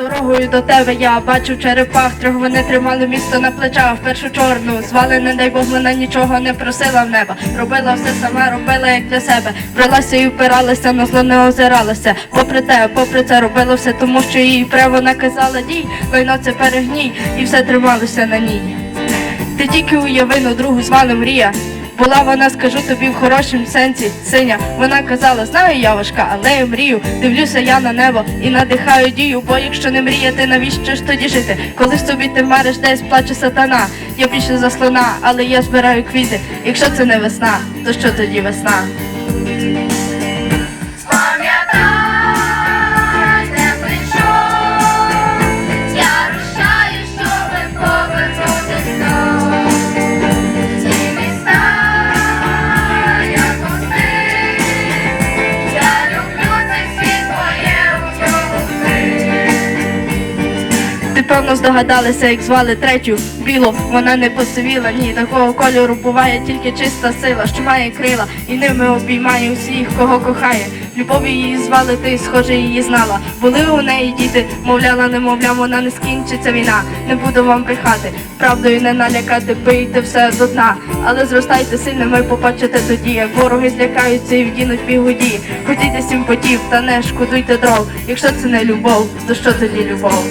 Дорогою до тебе я бачу черепах трьох вони тримали місто на плечах, першу чорну звали, не дай Бог, вона нічого не просила в неба. Робила все сама, робила як для себе. Бралася і впиралася, на зло не озиралася. Попри те, попри це робила все, тому що їй право наказала дій, лайно це перегній, і все трималося на ній. Ти тільки уяви, ну другу звали Мрія. Була вона, скажу тобі в хорошім сенсі, синя. Вона казала, знаю я важка, але я мрію. Дивлюся я на небо і надихаю дію. Бо якщо не мріяти, навіщо ж тоді жити? Коли в собі ти мариш, десь плаче сатана. Я більше за слона, але я збираю квіти. Якщо це не весна, то що тоді весна? Ти певно здогадалася, як звали третю білу. Вона не посивіла, ні такого кольору буває тільки чиста сила, що має крила, і ними обіймає усіх, кого кохає. Любові її звали, ти схоже її знала. Були у неї діти, мовляла, немовля, вона не скінчиться війна. Не буду вам брехати, правдою не налякати, пийте все до дна. Але зростайте сильними, побачите тоді, як вороги злякаються і вдінуть бігоді. Хотійте сім потів, та не шкодуйте дров. Якщо це не любов, то що тоді любов?